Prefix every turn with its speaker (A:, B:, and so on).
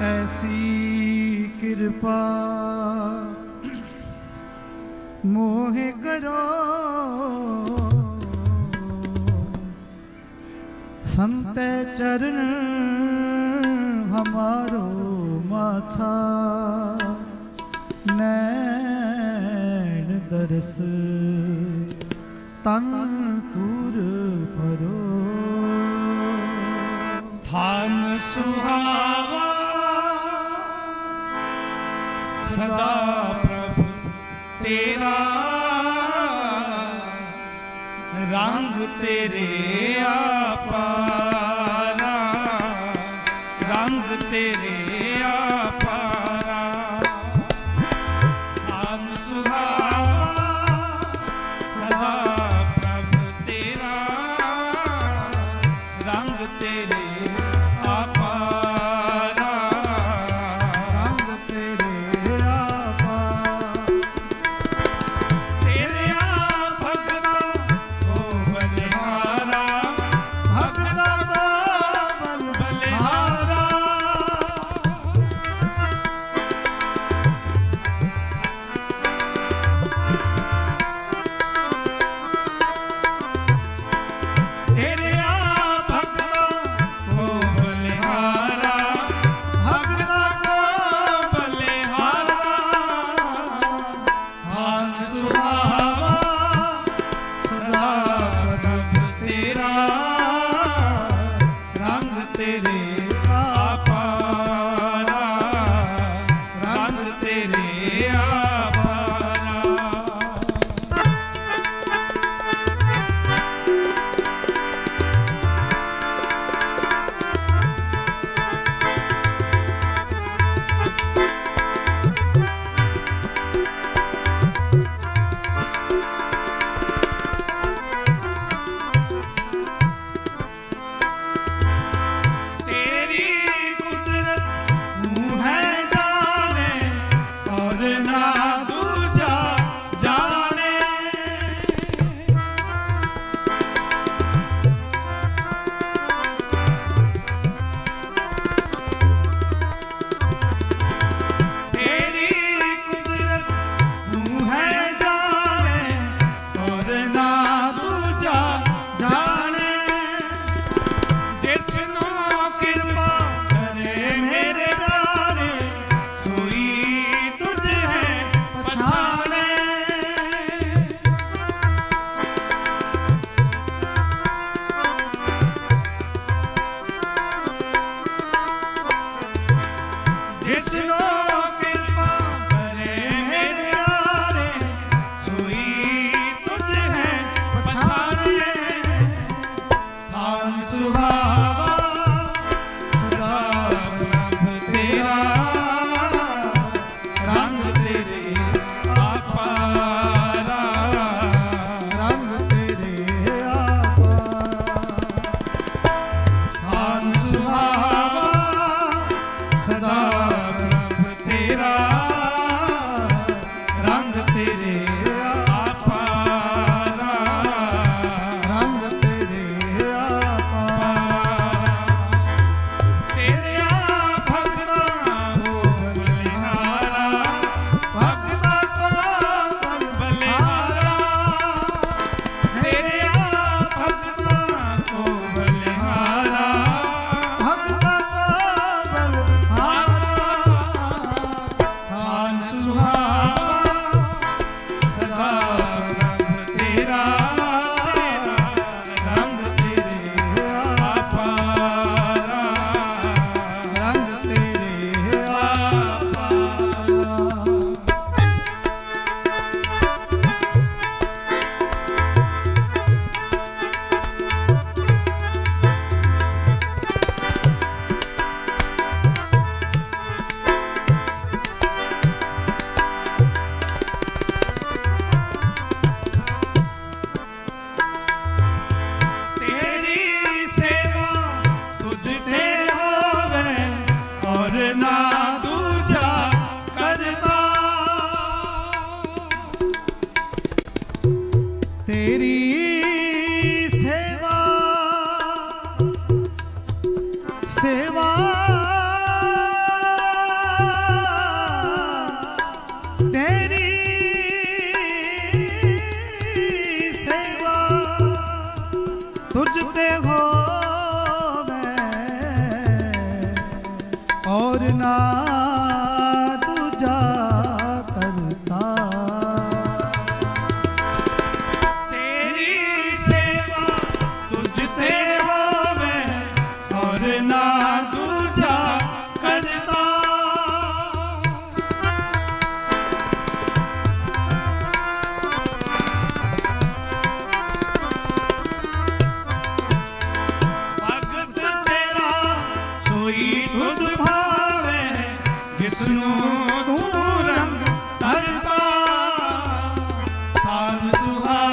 A: ਐਸੀ ਕਿਰਪਾ ਮੋਹ ਕਰੋ। ਸੰਤੇ ਹਮਾਰੋ ਮਾਥਾ। ਨੈਣ ਦਰਸ ਤਨ ਤੁਰ ਭਰੋ।
B: ਥਾਨ ਸੁਹਾਵਾ ਸਦਾ ਪ੍ਰਭ ਤੇਰਾ ਰੰਗ ਤੇਰੇ ਆਪਾਰਾ ਰੰਗ ਤੇਰੇ ਆਪਾਰਾ ਆਮ ਸੁਹਾ city ਤਾਨ